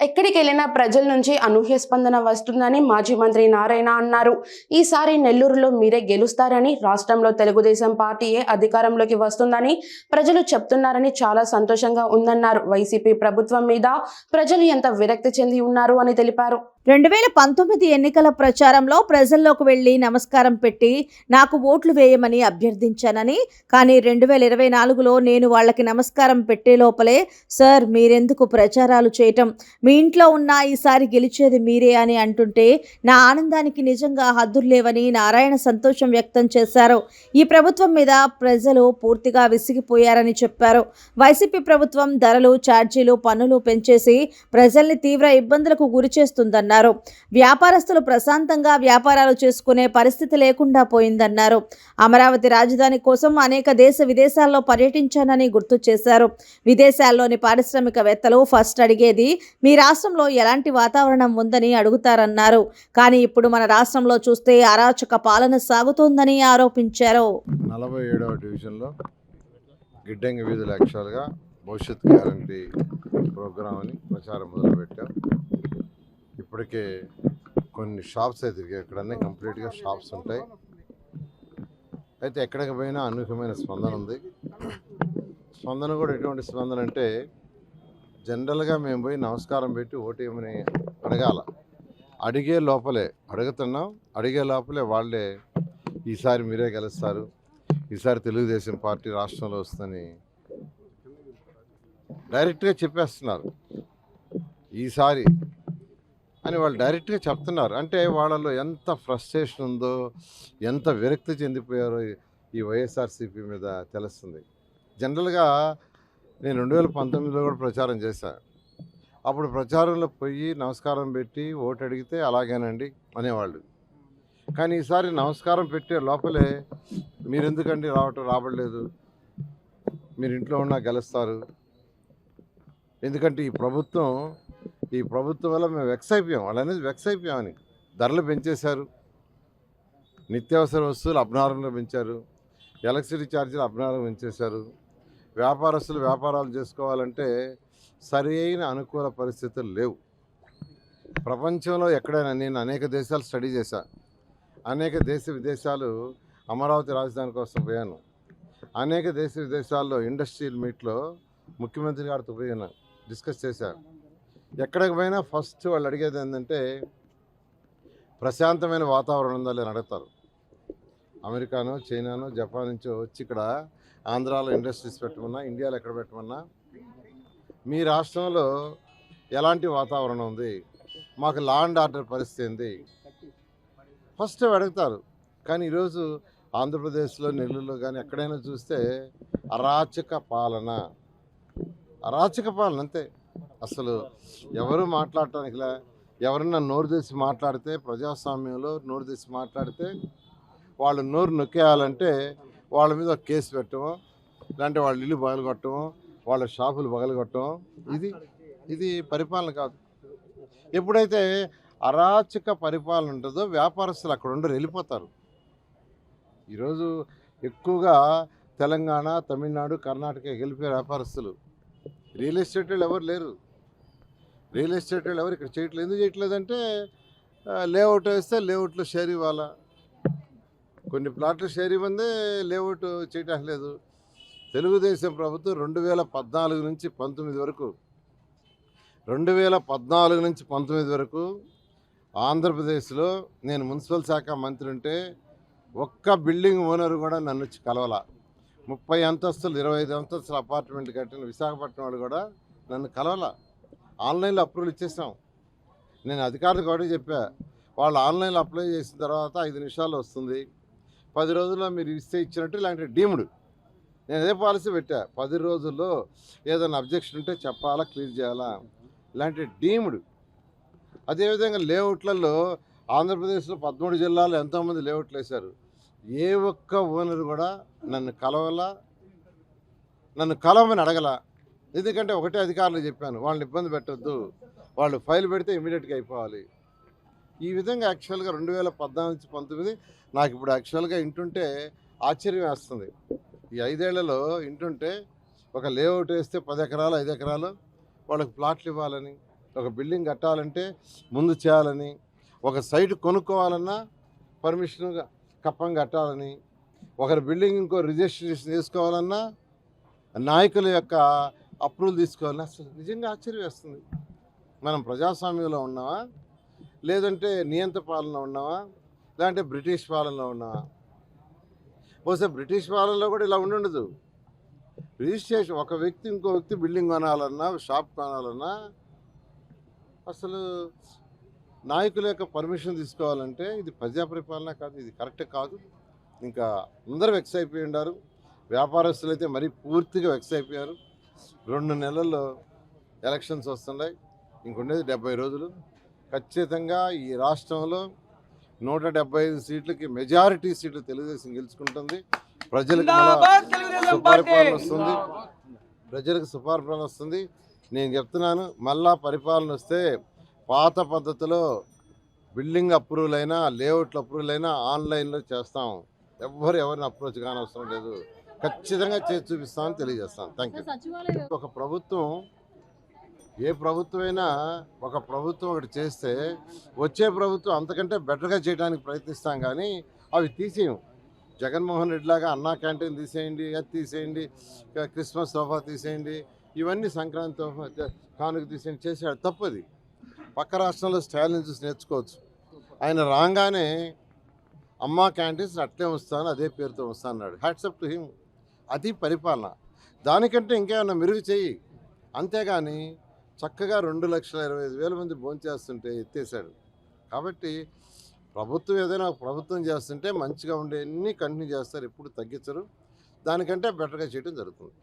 ఎక్కడికి వెళ్ళినా ప్రజల నుంచి అనూహ్య స్పందన వస్తుందని మాజీ మంత్రి నారాయణ అన్నారు. ఈసారి నెల్లూరులో మీరే గెలుస్తారని రాష్ట్రంలో తెలుగుదేశం పార్టీయే అధికారంలోకి వస్తుందని ప్రజలు చెప్తున్నారని చాలా సంతోషంగా ఉందన్నారు. వైసీపీ ప్రభుత్వం మీద ప్రజలు ఎంత విరక్తి చెంది ఉన్నారు అని తెలిపారు. రెండు వేల పంతొమ్మిది ఎన్నికల ప్రచారంలో ప్రజల్లోకి వెళ్ళి నమస్కారం పెట్టి నాకు ఓట్లు వేయమని అభ్యర్థించానని కానీ రెండు వేల ఇరవై నాలుగులో నేను వాళ్ళకి నమస్కారం పెట్టే లోపలే సార్ మీరెందుకు ప్రచారాలు చేయటం? మీ ఇంట్లో ఉన్న ఈసారి గెలిచేది మీరే అని అంటుంటే నా ఆనందానికి నిజంగా హద్దులు లేవని నారాయణ సంతోషం వ్యక్తం చేశారు. ఈ ప్రభుత్వం మీద ప్రజలు పూర్తిగా విసిగిపోయారని చెప్పారు. వైసీపీ ప్రభుత్వం ధరలు ఛార్జీలు పన్నులు పెంచేసి ప్రజల్ని తీవ్ర ఇబ్బందులకు గురి చేస్తుందన్నారు. వ్యాపారస్తులు ప్రశాంతంగా వ్యాపారాలు చేసుకునే పరిస్థితి లేకుండా పోయిందన్నారు. అమరావతి రాజధాని కోసం అనేక దేశ విదేశాల్లో పర్యటించానని గుర్తు చేశారు. విదేశాల్లోని పారిశ్రామికవేత్తలు ఫస్ట్ అడిగేది మీ రాష్ట్రంలో ఎలాంటి వాతావరణం ఉందని అడుగుతారన్నారు. కానీ ఇప్పుడు మన రాష్ట్రంలో చూస్తే అరాచక పాలన సాగుతోందని ఆరోపించారు. నలభై ఏడవ డివిజన్లో గిడ్డంగి వీధులు యాక్చువల్గా భవిష్యత్ గ్యారంటీ ప్రోగ్రామ్ అని ప్రచారం మొదలుపెట్టాం. ఇప్పటికే కొన్ని షాప్స్ అయితే తిరిగాయి. ఇక్కడన్నీ కంప్లీట్గా షాప్స్ ఉంటాయి. అయితే ఎక్కడికి పోయినా అనూహ్యమైన స్పందన ఉంది. స్పందన కూడా ఎటువంటి స్పందన అంటే జనరల్గా మేము పోయి నమస్కారం పెట్టి ఓటేమని అడగాల. అడిగే లోపలే అడుగుతున్నాం. అడిగే లోపలే వాళ్ళే ఈసారి మీరే గెలుస్తారు. ఈసారి తెలుగుదేశం పార్టీ రాష్ట్రంలో వస్తుందని డైరెక్ట్గా చెప్పేస్తున్నారు. ఈసారి అని వాళ్ళు డైరెక్ట్గా చెప్తున్నారు. అంటే వాళ్ళలో ఎంత ఫ్రస్ట్రేషన్ ఉందో ఎంత విరక్తి చెందిపోయారో ఈ- ఈ వైఎస్ఆర్సీపీ మీద తెలుస్తుంది. జనరల్గా నేను రెండు వేల పంతొమ్మిదిలో కూడా ప్రచారం చేశాను అప్పుడు ప్రచారంలో పోయి నమస్కారం పెట్టి ఓటు అడిగితే అలాగేనండి అనేవాళ్ళు. కానీ ఈసారి నమస్కారం పెట్టే లోపలే మీరెందుకండి రావటం రాబడలేదు? మీరు ఇంట్లో ఉన్నా గెలుస్తారు. ఎందుకంటే ఈ ప్రభుత్వం ఈ ప్రభుత్వం వల్ల మేము వెక్స్ అయిపోయాం. వాళ్ళు అనేది వెక్స్ అయిపోయామని ధరలు పెంచేశారు. నిత్యావసర వస్తువులు అభినారంలో పెంచారు. ఎలక్ట్రిసిటీ ఛార్జీలు అభినారం పెంచేశారు. వ్యాపారస్తులు వ్యాపారాలు చేసుకోవాలంటే సరి అయిన అనుకూల పరిస్థితులు లేవు. ప్రపంచంలో ఎక్కడైనా నేను అనేక దేశాలు స్టడీ చేశాను అనేక దేశ విదేశాలు అమరావతి రాజధాని కోసం పోయాను. అనేక దేశ విదేశాల్లో ఇండస్ట్రియల్ మీట్లో ముఖ్యమంత్రి గారితో పోయాను డిస్కస్ చేశాను ఎక్కడికి పోయినా ఫస్ట్ వాళ్ళు అడిగేది ఏంటంటే ప్రశాంతమైన వాతావరణం ఉందా లేని అడుగుతారు. అమెరికానో చైనానో జపాన్ నుంచో వచ్చి ఇక్కడ ఆంధ్రాలో ఇండస్ట్రీస్ పెట్టమన్నా ఇండియాలో ఎక్కడ పెట్టమన్నా మీ రాష్ట్రంలో ఎలాంటి వాతావరణం ఉంది? మాకు లా అండ్ ఆర్డర్ పరిస్థితి ఏంది? ఫస్ట్ అడుగుతారు. కానీ ఈరోజు ఆంధ్రప్రదేశ్లో నెల్లూరులో కానీ ఎక్కడైనా చూస్తే అరాచక పాలన. అరాచక పాలన అంతే. అసలు ఎవరు మాట్లాడటానికిలా ఎవరన్నా నోరు తెసి మాట్లాడితే ప్రజాస్వామ్యంలో నోరు తెసి మాట్లాడితే వాళ్ళు నోరు నొక్కేయాలంటే వాళ్ళ మీద ఒక కేసు పెట్టడం లేదంటే వాళ్ళ ఇల్లు పగలగొట్టడం వాళ్ళ షాపులు పగలగొట్టడం ఇది ఇది పరిపాలన కాదు. ఎప్పుడైతే అరాచక పరిపాలన ఉంటుందో వ్యాపారస్తులు అక్కడ ఉండరు వెళ్ళిపోతారు. ఈరోజు ఎక్కువగా తెలంగాణ తమిళనాడు కర్ణాటక వెళ్ళిపోయే వ్యాపారస్తులు. రియల్ ఎస్టేట్ వాళ్ళు ఎవరు లేరు. రియల్ ఎస్టేట్ వాళ్ళు ఎవరు ఇక్కడ చేయట్లేదు ఎందుకు చేయట్లేదంటే లేఅవుట్ వేస్తే లేఅవుట్లో షేర్ ఇవ్వాలా? కొన్ని ప్లాట్లు షేర్ ఇవ్వందే లేఅవుట్ చేయటం లేదు. తెలుగుదేశం ప్రభుత్వం రెండు వేల పద్నాలుగు నుంచి పంతొమ్మిది వరకు రెండు వేల పద్నాలుగు నుంచి పంతొమ్మిది వరకు ఆంధ్రప్రదేశ్లో నేను మున్సిపల్ శాఖ మంత్రి ఉంటే ఒక్క బిల్డింగ్ ఓనర్ కూడా నన్ను వచ్చి కలవాల. ముప్పై అంతస్తులు ఇరవై ఐదు అంతస్తులు అపార్ట్మెంట్ కట్టిన విశాఖపట్నం వాళ్ళు కూడా నన్ను కలవాల. ఆన్లైన్లో అప్రూవల్ ఇచ్చేసాం. నేను అధికారులకు కూడా చెప్పా వాళ్ళు ఆన్లైన్లో అప్లై చేసిన తర్వాత ఐదు నిమిషాలు వస్తుంది. పది రోజుల్లో మీరు ఇస్తే ఇచ్చినట్టు ఇలాంటి డీమ్డ్. నేను అదే పాలసీ పెట్టా. పది రోజుల్లో ఏదైనా అబ్జెక్షన్ ఉంటే చెప్పాలా క్లియర్ చేయాలా? ఇలాంటి డీమ్డ్. అదేవిధంగా లేఅవుట్లలో ఆంధ్రప్రదేశ్లో పదమూడు జిల్లాలో ఎంతోమంది లేఅవుట్లు వేశారు. ఏ ఒక్క ఓనర్ కూడా నన్ను కలవలా నన్ను కలవమని అడగల. ఎందుకంటే ఒకటే అధికారులు చెప్పాను వాళ్ళని ఇబ్బంది పెట్టద్దు. వాళ్ళు ఫైల్ పెడితే ఇమీడియట్గా అయిపోవాలి. ఈ విధంగా యాక్చువల్గా రెండు వేల పద్నాలుగు నుంచి పంతొమ్మిది నాకు ఇప్పుడు యాక్చువల్గా ఇంటుంటే ఆశ్చర్యం వేస్తుంది. ఈ ఐదేళ్ళలో ఇంటుంటే ఒక లేఅవుట్ వేస్తే పది ఎకరాలు ఐదు ఎకరాలు వాళ్ళకి ప్లాట్లు ఇవ్వాలని ఒక బిల్డింగ్ కట్టాలంటే ముందు చేయాలని ఒక సైట్ కొనుక్కోవాలన్నా పర్మిషన్ కప్పం కట్టాలని ఒకరి బిల్డింగ్ ఇంకో రిజిస్ట్రేషన్ చేసుకోవాలన్నా నాయకుల యొక్క అప్రూవల్ తీసుకోవాలని అసలు నిజంగా ఆశ్చర్యం వేస్తుంది. మనం ప్రజాస్వామ్యంలో ఉన్నామా? లేదంటే నియంత్ర పాలనలో ఉన్నావా? లేదంటే బ్రిటిష్ పాలనలో ఉన్నావా? బహుశా బ్రిటిష్ పాలనలో కూడా ఇలా ఉండదు. రిజిస్ట్రేషన్ ఒక వ్యక్తి ఇంకో వ్యక్తి బిల్డింగ్ కొనాలన్నా షాప్ కొనాలన్నా అసలు నాయకుల యొక్క పర్మిషన్ తీసుకోవాలంటే ఇది ప్రజా పరిపాలన కాదు ఇది కరెక్ట్ కాదు. ఇంకా అందరూ వెక్స్ అయిపోయి ఉన్నారు. వ్యాపారస్తులు అయితే మరీ పూర్తిగా వెక్స్ అయిపోయారు. రెండు నెలల్లో ఎలక్షన్స్ వస్తున్నాయి. ఇంకొండేది డెబ్బై రోజులు. ఖచ్చితంగా ఈ రాష్ట్రంలో నూట డెబ్బై ఐదు సీట్లకి మెజారిటీ సీట్లు తెలుగుదేశం గెలుచుకుంటుంది. ప్రజలకు సుపరిపాలన వస్తుంది. ప్రజలకు సుపరిపాలన వస్తుంది. నేను చెప్తున్నాను మళ్ళా పరిపాలన వస్తే పాత పద్ధతిలో బిల్డింగ్ అప్రూవల్ అయినా లేఅవుట్లు అప్రూవల్ అయినా ఆన్లైన్లో చేస్తాం. ఎవ్వరు ఎవరిని అప్రోచ్ కానవసరం లేదు. ఖచ్చితంగా చేసి చూపిస్తామని తెలియజేస్తాను. థ్యాంక్ యూ ఒక ప్రభుత్వం ఏ ప్రభుత్వమైనా ఒక ప్రభుత్వం ఒకటి చేస్తే వచ్చే ప్రభుత్వం అంతకంటే బెటర్గా చేయడానికి ప్రయత్నిస్తాం కానీ అవి తీసేయం జగన్మోహన్ రెడ్డి లాగా అన్నా క్యాంటీన్ తీసేయండి అది తీసేయండి క్రిస్మస్ తోఫా తీసేయండి ఇవన్నీ సంక్రాంతి తోఫా కానుక తీసేయండి చేసాడు తప్పది. పక్క రాష్ట్రంలో స్టాలిన్ చూసి నేర్చుకోవచ్చు. ఆయన రాగానే అమ్మా క్యాంటీన్స్ అట్లే వస్తాను అదే పేరుతో వస్తాను అన్నాడు. హ్యాట్సప్ టు హిమ్ అది పరిపాలన. దానికంటే ఇంకేమైనా మెరుగు చేయి అంతేగాని చక్కగా రెండు లక్షల ఇరవై ఐదు వేల మంది భోంచేస్తుంటే ఎత్తేసాడు కాబట్టి ప్రభుత్వం ఏదైనా ఒక ప్రభుత్వం చేస్తుంటే మంచిగా ఉండేవన్నీ కంటిన్యూ చేస్తారు ఎప్పుడు తగ్గించరు. దానికంటే బెటర్గా చేయడం జరుగుతుంది.